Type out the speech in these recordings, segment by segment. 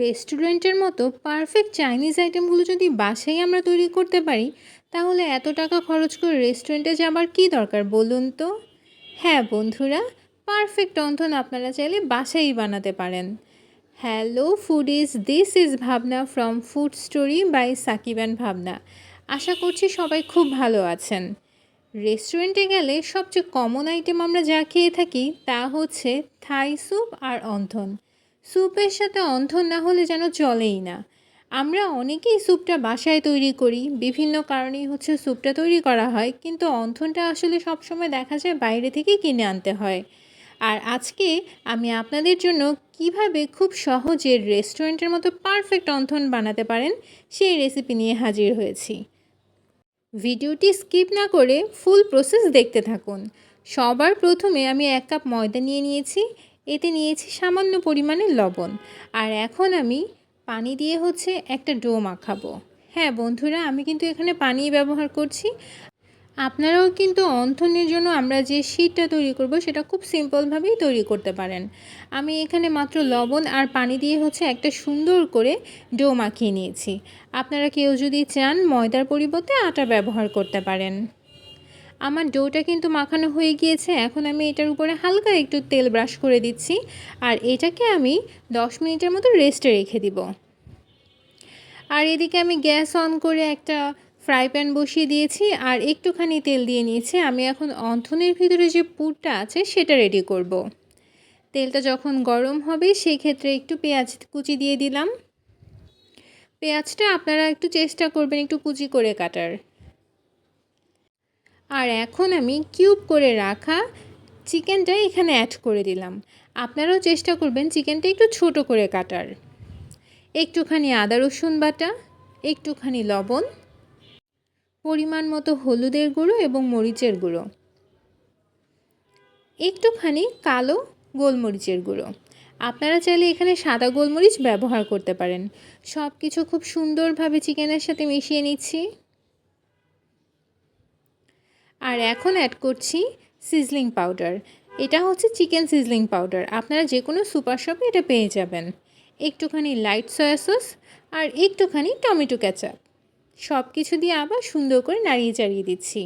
রেস্টুরেন্টের মতো perfect Chinese আইটেমগুলো যদি বাসায় আমরা তৈরি করতে পারি, তাহলে এত টাকা খরচ করে রেস্টুরেন্টে যাবার কী দরকার বলুন তো? হ্যাঁ বন্ধুরা পারফেক্ট অন্থন আপনারা চাইলে বাসায়ই বানাতে পারেন। Hello food is this is Bhabna from food story by Sakib and Bhabna. আশা করছি সবাই খুব ভালো আছেন। রেস্টুরেন্টে গেলে সবচেয়ে কমন আইটেম আমরা যা খেয়ে থাকি তা হচ্ছে থাই স্যুপ আর অন্থন স্যুপের সাথে অন্থন না হলে যেন চলেই না। আমরা অনেকেই স্যুপটা বাসায় তৈরি করি, বিভিন্ন কারণেই হচ্ছে স্যুপটা তৈরি করা হয়, কিন্তু অন্থনটা আসলে সবসময় দেখা যায় বাইরে থেকে কিনে আনতে হয়। আর আজকে আমি আপনাদের জন্য কীভাবে খুব সহজে রেস্টুরেন্টের মতো পারফেক্ট অন্থন বানাতে পারেন, সেই রেসিপি নিয়ে হাজির হয়েছি। ভিডিওটি স্কিপ না করে ফুল প্রসেস দেখতে থাকুন। সবার প্রথমে আমি এক কাপ ময়দা নিয়ে নিয়েছি এতে নিয়েছি সামান্য পরিমাণে লবণ। আর এখন আমি পানি দিয়ে হচ্ছে একটা ডো মাখাবো। হ্যাঁ বন্ধুরা, আমি কিন্তু এখানে পানি ব্যবহার করছি। আপনারাও কিন্তু অন্থনের জন্য আমরা যে শীটটা তৈরি করব সেটা খুব সিম্পলভাবেই তৈরি করতে পারেন। আমি এখানে মাত্র লবণ আর পানি দিয়ে হচ্ছে একটা সুন্দর করে ডো মাখিয়ে নিয়েছি। আপনারা কেউ যদি চান ময়দার পরিবর্তে আটা ব্যবহার করতে পারেন। আমার ডোটা কিন্তু মাখানো হয়ে গিয়েছে। এখন আমি এটার উপরে হালকা একটু তেল ব্রাশ করে দিচ্ছি। আর এটাকে আমি দশ মিনিটের মতো রেস্টে রেখে দিব। আর এদিকে আমি গ্যাস অন করে একটা ফ্রাই প্যান বসিয়ে দিয়েছি। আর একটুখানি তেল দিয়ে নিয়েছি। আমি এখন অন্থনের ভিতরে যে পুরটা আছে, সেটা রেডি করব। তেলটা যখন গরম হবে সেই ক্ষেত্রে একটু পেঁয়াজ কুচি দিয়ে দিলাম। পেঁয়াজটা আপনারা একটু চেষ্টা করবেন একটু কুচি করে কাটার। আর এখন আমি কিউব করে রাখা চিকেনটা এখানে অ্যাড করে দিলাম। আপনারাও চেষ্টা করবেন চিকেনটা একটু ছোট করে কাটার। একটুখানি আদা রসুন বাটা, একটুখানি লবণ, পরিমাণ মতো হলুদের গুঁড়ো এবং মরিচের গুঁড়ো। একটুখানি কালো গোলমরিচের গুঁড়ো। আপনারা চাইলে এখানে সাদা গোলমরিচ ব্যবহার করতে পারেন। সব কিছু খুব সুন্দরভাবে চিকেনের সাথে মিশিয়ে নিচ্ছি। আর এখন অ্যাড করছি সিজলিং পাউডার এটা হচ্ছে চিকেন সিজলিং পাউডার আপনারা যে কোনো সুপার শপে এটা পেয়ে যাবেন। একটুখানি লাইট সয়া সস আর একটুখানি টমেটো ক্যাচাপ সব কিছু দিয়ে আবার সুন্দর করে নাড়িয়ে চাড়িয়ে দিচ্ছি।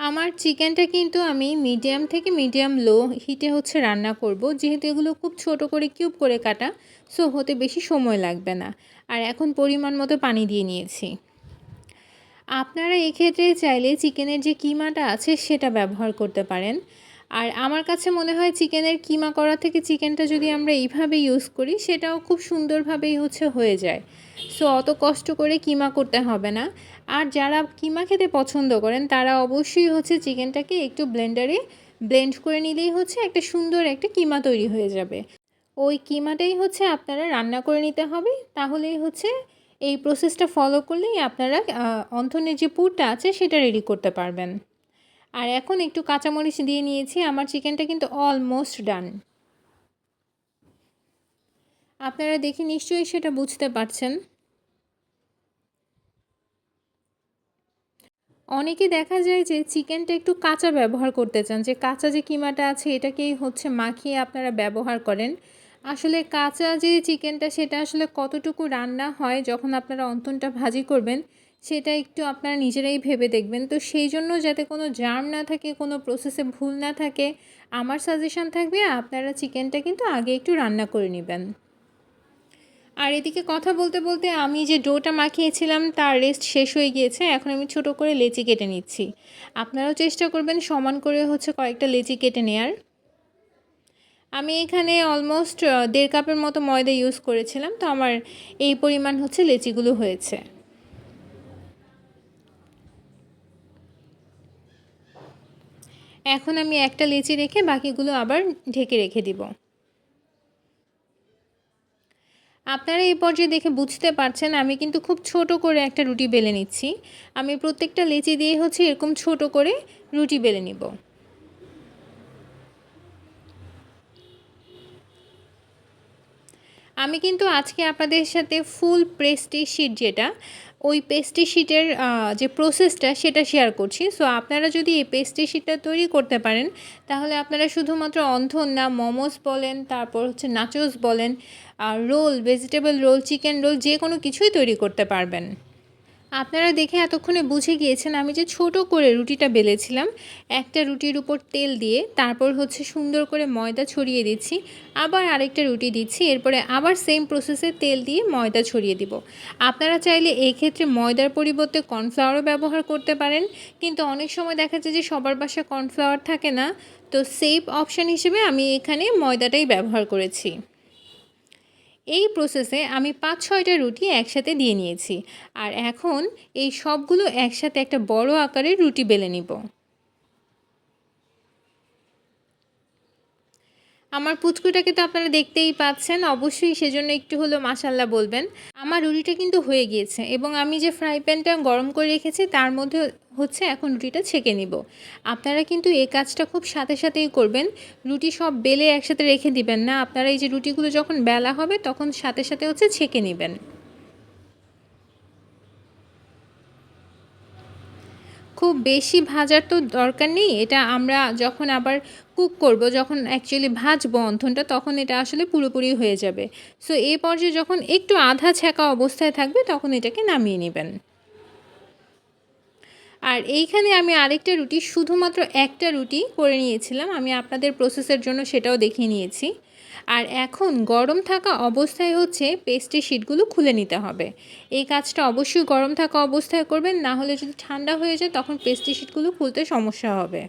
আমার চিকেনটা কিন্তু আমি মিডিয়াম থেকে মিডিয়াম লো হিটে হচ্ছে রান্না করব। যেহেতু এগুলো খুব ছোট করে, কিউব করে কাটা, সো হতে বেশি সময় লাগবে না। আর এখন পরিমাণ মতো পানি দিয়ে নিয়েছি। আপনারা এক্ষেত্রে চাইলে চিকেনের যে কিমাটা আছে সেটা ব্যবহার করতে পারেন। আর আমার কাছে মনে হয় চিকেনের কিমা করা থেকে চিকেনটা যদি আমরা এইভাবে ইউজ করি, সেটাও খুব সুন্দরভাবেই হচ্ছে হয়ে যায়। সো অত কষ্ট করে কিমা করতে হবে না। আর যারা কিমা খেতে পছন্দ করেন, তারা অবশ্যই হচ্ছে চিকেনটাকে একটু ব্লেন্ডারে ব্লেন্ড করে নিলেই হচ্ছে একটা সুন্দর একটা কিমা তৈরি হয়ে যাবে। ওই কিমাটাই হচ্ছে আপনারা রান্না করে নিতে হবে। তাহলেই হচ্ছে এই প্রসেসটা ফলো করলেই আপনারা অন্থনের যে পুরটা আছে সেটা রেডি করতে পারবেন। আর এখন একটু কাঁচামরিচ দিয়ে নিয়েছি, আমার চিকেনটা কিন্তু অলমোস্ট ডান আপনারা দেখে নিশ্চয়ই সেটা বুঝতে পারছেন। অনেকে দেখা যায় যে চিকেনটা একটু কাঁচা ব্যবহার করতে চান, যে কাঁচা যে কিমাটা আছে এটাকেই হচ্ছে মাখিয়ে আপনারা ব্যবহার করেন। আসলে কাঁচা যে চিকেনটা সেটা আসলে কতটুকু রান্না হয় যখন আপনারা অন্তনটা ভাজি করবেন, সেটা একটু আপনারা নিজেরাই ভেবে দেখবেন। তো সেই জন্য যাতে কোনো জার্ম না থাকে, কোনো প্রসেসে ভুল না থাকে, আমার সাজেশান থাকবে আপনারা চিকেনটা কিন্তু আগে একটু রান্না করে নেবেন। আর এদিকে কথা বলতে বলতে আমি যে ডোটা মাখিয়েছিলাম, তার রেস্ট শেষ হয়ে গিয়েছে। এখন আমি ছোট করে লেচি কেটে নিচ্ছি। আপনারাও চেষ্টা করবেন সমান করে হচ্ছে কয়েকটা লেচি কেটে নেয়ার। আমি এখানে অলমোস্ট দেড় কাপের মতো ময়দা ইউজ করেছিলাম। তো আমার এই পরিমাণ হচ্ছে লেচিগুলো হয়েছে। এখন আমি একটা লেচি রেখে বাকিগুলো আবার ঢেকে রেখে দিব। আপনারা এই পর্যায়ে দেখে বুঝতে পারছেন, আমি কিন্তু খুব ছোট করে একটা রুটি বেলে নিচ্ছি। আমি প্রত্যেকটা লেচি দিয়ে হচ্ছে এরকম ছোট করে রুটি বেলে নিব। আমি কিন্তু আজকে আপনাদের সাথে ফুল প্রেস্টি শিট যেটা ওই পেস্ট্রি শিটের যে প্রসেসটা সেটা শেয়ার করছি। সো আপনারা যদি এই পেস্ট্রি শিটটা তৈরি করতে পারেন, তাহলে আপনারা শুধুমাত্র অন্ধন না মোমোস বলেন, তারপর হচ্ছে নাচোস বলেন roll vegetable roll chicken roll যে কোনো কিছুই তৈরি করতে পারবেন। আপনারা দেখে এতক্ষণে বুঝে গিয়েছেন আমি যে ছোট করে রুটিটা বেলেছিলাম। একটা রুটির উপর তেল দিয়ে তারপর হচ্ছে সুন্দর করে ময়দা ছড়িয়ে দিচ্ছি। আবার আরেকটা রুটি দিচ্ছি, এরপরে আবার সেম প্রসেসে তেল দিয়ে ময়দা ছড়িয়ে দিব। আপনারা চাইলে এই ক্ষেত্রে ময়দার পরিবর্তে কর্নফ্লাওয়ারও ব্যবহার করতে পারেন। কিন্তু অনেক সময় দেখা যায় যে সবার বাসায় কর্নফ্লাওয়ার থাকে না। তো সেফ অপশান হিসেবে আমি এখানে ময়দাটাই ব্যবহার করেছি। এই প্রসেসে আমি পাঁচ, ছয়টা রুটি একসাথে দিয়ে নিয়েছি। আর এখন এই সবগুলো একসাথে একটা বড় আকারের রুটি বেলে নিব। আমার পুচকুটাকে তো আপনারা দেখতেই পাচ্ছেন, অবশ্যই সেজন্য একটু হলো মাসাল্লাহ বলবেন। আমার রুটিটা কিন্তু হয়ে গিয়েছে এবং আমি যে ফ্রাই প্যানটা গরম করে রেখেছি, তার মধ্যে হচ্ছে এখন রুটিটা ছেঁকে নিব। আপনারা কিন্তু এই কাজটা খুব সাথে সাথেই করবেন। রুটি সব বেলে একসাথে রেখে দিবেন না। আপনারা এই যে রুটিগুলো যখন বেলা হবে, তখন সাথে সাথে হচ্ছে ছেঁকে নেবেন। খুব বেশি ভাজার তো দরকার নেই। এটা আমরা যখন আবার কুক করব, যখন অ্যাকচুয়ালি ভাজবো অন্থনটা, তখন এটা আসলে পুরোপুরি হয়ে যাবে। সো এই পর্যায়ে যখন একটু আধা ছ্যাঁকা অবস্থায় থাকবে, তখন এটাকে নামিয়ে নেবেন। আর এইখানে আমি আরেকটা রুটি, শুধুমাত্র একটা রুটি করে নিয়েছিলাম। আমি আপনাদের প্রসেসের জন্য সেটাও দেখিয়ে নিয়েছি। আর এখন গরম থাকা অবস্থায় হচ্ছে পেস্ট্রি শিটগুলো খুলে নিতে হবে। এই কাজটা অবশ্যই গরম থাকা অবস্থায় করবেন, না হলে যদি ঠান্ডা হয়ে যায় তখন পেস্ট্রি শিটগুলো খুলতে সমস্যা হবে।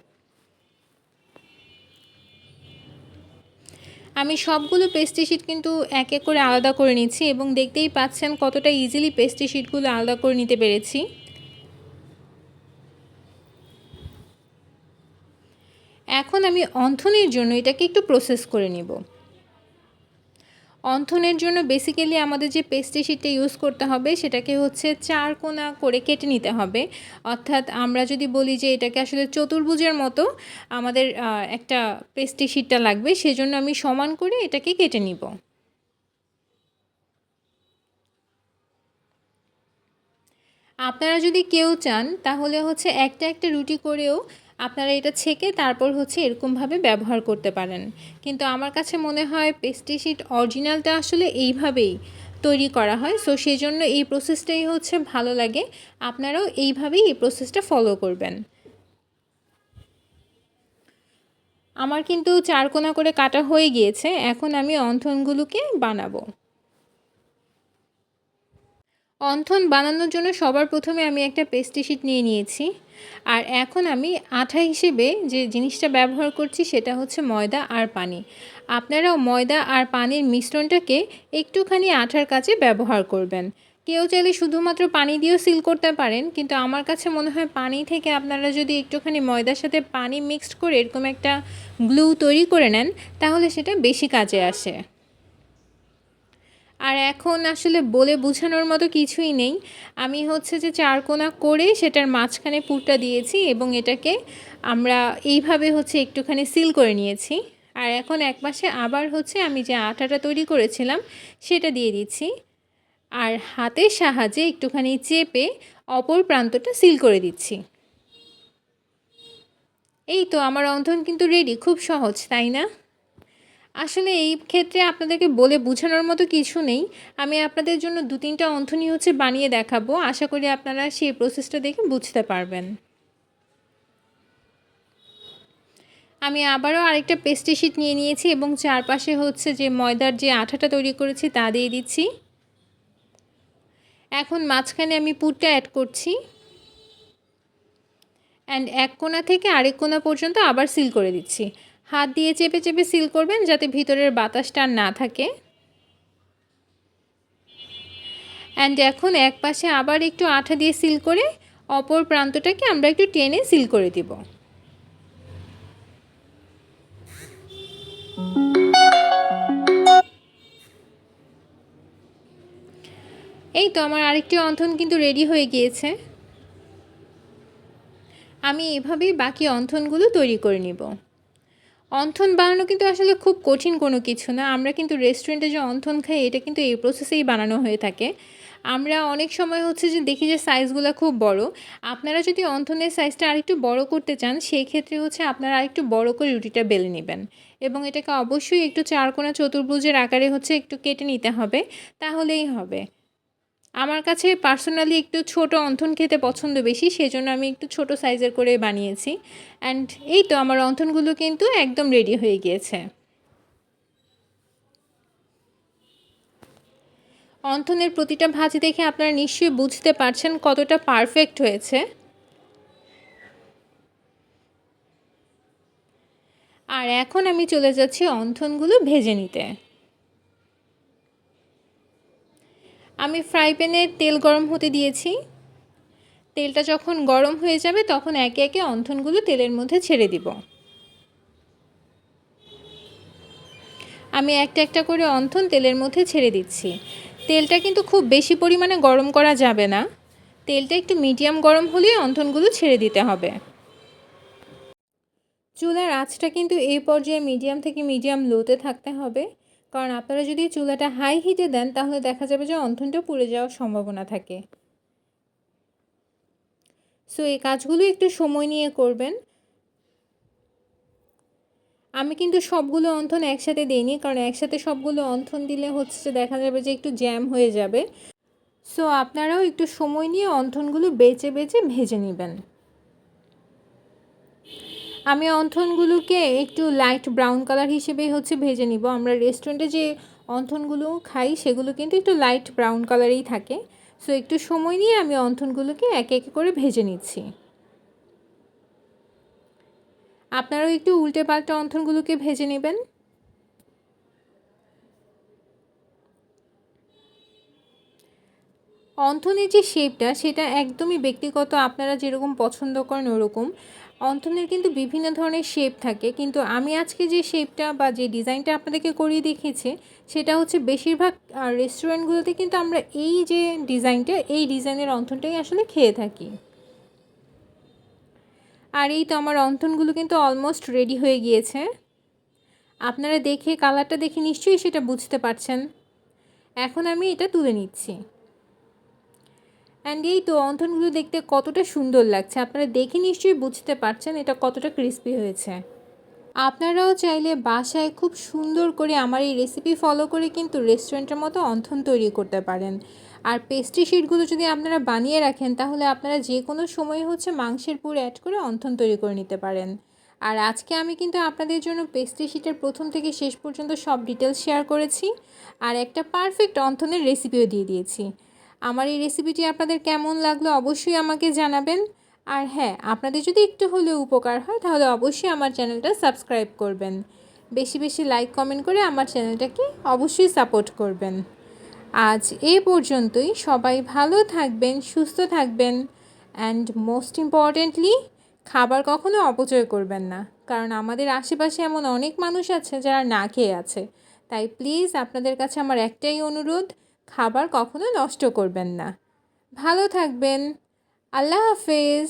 আমি সবগুলো পেস্ট্রি শিট কিন্তু এক এক করে আলাদা করে নিচ্ছি এবং দেখতেই পাচ্ছেন কতটা ইজিলি পেস্ট্রি শিটগুলো আলাদা করে নিতে পেরেছি। এখন আমি অন্থনের জন্য এটাকে একটু প্রসেস করে নিব। অন্থনের জন্য বেসিক্যালি আমাদের যে পেস্ট্রি শিটটা ইউজ করতে হবে, সেটাকে হচ্ছে চার কোনা করে কেটে নিতে হবে। অর্থাৎ আমরা যদি বলি যে এটাকে আসলে চতুর্ভুজের মতো আমাদের একটা পেস্ট্রি শিটটা লাগবে, সেজন্য আমি সমান করে এটাকে কেটে নিব। আপনারা যদি কেউ চান, তাহলে হচ্ছে একটা একটা রুটি করেও আপনারা এটা ছেঁকে তারপর হচ্ছে এরকমভাবে ব্যবহার করতে পারেন। কিন্তু আমার কাছে মনে হয় পেস্টিসিড অরিজিনালটা আসলে এইভাবেই তৈরি করা হয়। সো সেই জন্য এই প্রসেসটাই হচ্ছে ভালো লাগে। আপনারাও এইভাবেই এই প্রসেসটা ফলো করবেন। আমার কিন্তু চারকোনা করে কাটা হয়ে গিয়েছে। এখন আমি অন্থনগুলোকে বানাবো। অন্থন বানানোর জন্য সবার প্রথমে আমি একটা পেস্টিশিট নিয়ে নিয়েছি। আর এখন আমি আঠা হিসেবে যে জিনিসটা ব্যবহার করছি সেটা হচ্ছে ময়দা আর পানি। আপনারাও ময়দা আর পানির মিশ্রণটাকে একটুখানি আঠার কাছে ব্যবহার করবেন। কেউ চাইলে শুধুমাত্র পানি দিয়েও সিল করতে পারেন, কিন্তু আমার কাছে মনে হয় পানি থেকে আপনারা যদি একটুখানি ময়দার সাথে পানি মিক্সড করে এরকম একটা গ্লু তৈরি করে নেন, তাহলে সেটা বেশি কাজে আসে। আর এখন আসলে বলে বোঝানোর মতো কিছুই নেই। আমি হচ্ছে যে চারকোনা করে সেটার মাঝখানে পুরটা দিয়েছি এবং এটাকে আমরা এইভাবে হচ্ছে একটুখানি সিল করে নিয়েছি। আর এখন এক পাশে আবার হচ্ছে আমি যে আটাটা তৈরি করেছিলাম সেটা দিয়ে দিচ্ছি। আর হাতের সাহায্যে একটুখানি চেপে অপর প্রান্তটা সিল করে দিচ্ছি। এই তো আমার অন্ধন কিন্তু রেডি খুব সহজ, তাই না? আসলে এই ক্ষেত্রে আপনাদেরকে বলে বোঝানোর মতো কিছু নেই। আমি আপনাদের জন্য দু তিনটা অন্থনী হচ্ছে বানিয়ে দেখাবো। আশা করি আপনারা সেই প্রসেসটা দেখে বুঝতে পারবেন। আমি আবারও আরেকটা পেস্ট্রি শিট নিয়ে নিয়েছি এবং চারপাশে হচ্ছে যে ময়দার যে আঠাটা তৈরি করেছি তা দিয়ে দিচ্ছি। এখন মাঝখানে আমি পুরটা অ্যাড করছি। অ্যান্ড এক কোনা থেকে আরেক কোনা পর্যন্ত আবার সিল করে দিচ্ছি। হাত দিয়ে চেপে চেপে সিল করবেন যাতে ভিতরের বাতাসটা না থাকে। অ্যান্ড এখন এক পাশে আবার একটু আঠা দিয়ে সিল করে অপর প্রান্তটাকে আমরা একটু টেনে সিল করে দিব। এই তো আমার আরেকটি অন্থন কিন্তু রেডি হয়ে গিয়েছে। আমি এভাবেই বাকি অন্থনগুলো তৈরি করে নিব। অন্থন বানানো কিন্তু আসলে খুব কঠিন কোনো কিছু না। আমরা কিন্তু রেস্টুরেন্টে যে অন্থন খাই, এটা কিন্তু এই প্রসেসেই বানানো হয়ে থাকে। আমরা অনেক সময় হচ্ছে যে দেখি যে সাইজগুলো খুব বড়। আপনারা যদি অন্থনের সাইজটা আরেকটু বড় করতে চান সেই ক্ষেত্রে হচ্ছে আপনারা আরেকটু বড় করে রুটিটা বেলে নেবেন। এবং এটাকে অবশ্যই একটু চারকোনা চতুর্ভুজের আকারে হচ্ছে একটু কেটে নিতে হবে। তাহলেই হবে। আমার কাছে পার্সোনালি একটু ছোট অন্থন খেতে পছন্দ বেশি, সেজন্য আমি একটু ছোট সাইজের করে বানিয়েছি। অ্যান্ড এই তো আমার অন্থনগুলো কিন্তু একদম রেডি হয়ে গিয়েছে। অন্থনের প্রতিটা ভাজি দেখে আপনারা নিশ্চয়ই বুঝতে পারছেন কতটা পারফেক্ট হয়েছে। আর এখন আমি চলে যাচ্ছি অন্থনগুলো ভেজে নিতে। আমি ফ্রাই প্যানে তেল গরম হতে দিয়েছি। তেলটা যখন গরম হয়ে যাবে, তখন একে একে অন্থনগুলো তেলের মধ্যে ছেড়ে দিব। আমি একটা একটা করে অন্থন তেলের মধ্যে ছেড়ে দিচ্ছি। তেলটা কিন্তু খুব বেশি পরিমাণে গরম করা যাবে না। তেলটা একটু মিডিয়াম গরম হলেই অন্থনগুলো ছেড়ে দিতে হবে। চুলার আঁচটা কিন্তু এই পর্যায়ে মিডিয়াম থেকে মিডিয়াম লোতে থাকতে হবে। কারণ আপনারা যদি চুলাটা হাই হিটে দেন, তাহলে দেখা যাবে যে অন্থনটা পুড়ে যাওয়ার সম্ভাবনা থাকে। সো এই কাজগুলো একটু সময় নিয়ে করবেন। আমি কিন্তু সবগুলো অন্থন একসাথে দিইনি, কারণ একসাথে সবগুলো অন্থন দিলে হচ্ছে দেখা যাবে যে একটু জ্যাম হয়ে যাবে। সো আপনারাও একটু সময় নিয়ে অন্থনগুলো বেচে বেচে ভেজে নেবেন। আমি অন্থনগুলোকে একটু লাইট ব্রাউন কালার হিসেবে হচ্ছে ভেজে নিব। আমরা রেস্টুরেন্টে যে অন্থনগুলো খাই, সেগুলো কিন্তু একটু লাইট ব্রাউন কালারেই থাকে। সো একটু সময় নিয়ে আমি অন্থনগুলোকে একে একে করে ভেজে নিচ্ছি। আপনারাও একটু উল্টে পাল্টে অন্থনগুলোকে ভেজে নেবেন। অন্থনের যে শেপটা সেটা একদমই ব্যক্তিগত, আপনারা যেরকম পছন্দ করেন ওরকম। অন্থনের কিন্তু বিভিন্ন ধরনের শেপ থাকে, কিন্তু আমি আজকে যে শেপটা বা যে ডিজাইনটা আপনাদেরকে করিয়ে দেখিয়েছি, সেটা হচ্ছে বেশিরভাগ রেস্টুরেন্টগুলোতে কিন্তু আমরা এই যে ডিজাইনটা এই ডিজাইনের অন্থনটাই আসলে খেয়ে থাকি। আর এই তো আমার অন্থনগুলো কিন্তু অলমোস্ট রেডি হয়ে গিয়েছে। আপনারা দেখে কালারটা দেখে নিশ্চয়ই সেটা বুঝতে পারছেন। এখন আমি এটা তুলে নিচ্ছি। অ্যান্ড এই তো অন্থনগুলো দেখতে কতটা সুন্দর লাগছে। আপনারা দেখে নিশ্চয়ই বুঝতে পারছেন এটা কতটা ক্রিস্পি হয়েছে। আপনারাও চাইলে বাসায় খুব সুন্দর করে আমার এই রেসিপি ফলো করে কিন্তু রেস্টুরেন্টের মতো অন্থন তৈরি করতে পারেন। আর পেস্ট্রি শিটগুলো যদি আপনারা বানিয়ে রাখেন, তাহলে আপনারা যে কোনো সময় হচ্ছে মাংসের পুর অ্যাড করে অন্থন তৈরি করে নিতে পারেন। আর আজকে আমি কিন্তু আপনাদের জন্য পেস্ট্রি শিটের প্রথম থেকে শেষ পর্যন্ত সব ডিটেলস শেয়ার করেছি। আর একটা পারফেক্ট অন্থনের রেসিপিও দিয়ে দিয়েছি। আমার এই রেসিপিটি আপনাদের কেমন লাগল অবশ্যই আমাকে জানাবেন। আর হ্যাঁ আপনাদের যদি একটু হলেও উপকার হয়, তাহলে অবশ্যই আমার চ্যানেলটা সাবস্ক্রাইব করবেন। বেশি বেশি লাইক কমেন্ট করে আমার চ্যানেলটাকে অবশ্যই সাপোর্ট করবেন। আজ এ পর্যন্তই। সবাই ভালো থাকবেন, সুস্থ থাকবেন। অ্যান্ড মোস্ট ইম্পর্টেন্টলি খাবার কখনো অপচয় করবেন না। কারণ আমাদের আশেপাশে এমন অনেক মানুষ আছে যারা না খেয়ে আছে। তাই প্লিজ আপনাদের কাছে আমার একটাই অনুরোধ খাবার কখনো নষ্ট করবেন না। ভালো থাকবেন। আল্লাহ হাফেজ।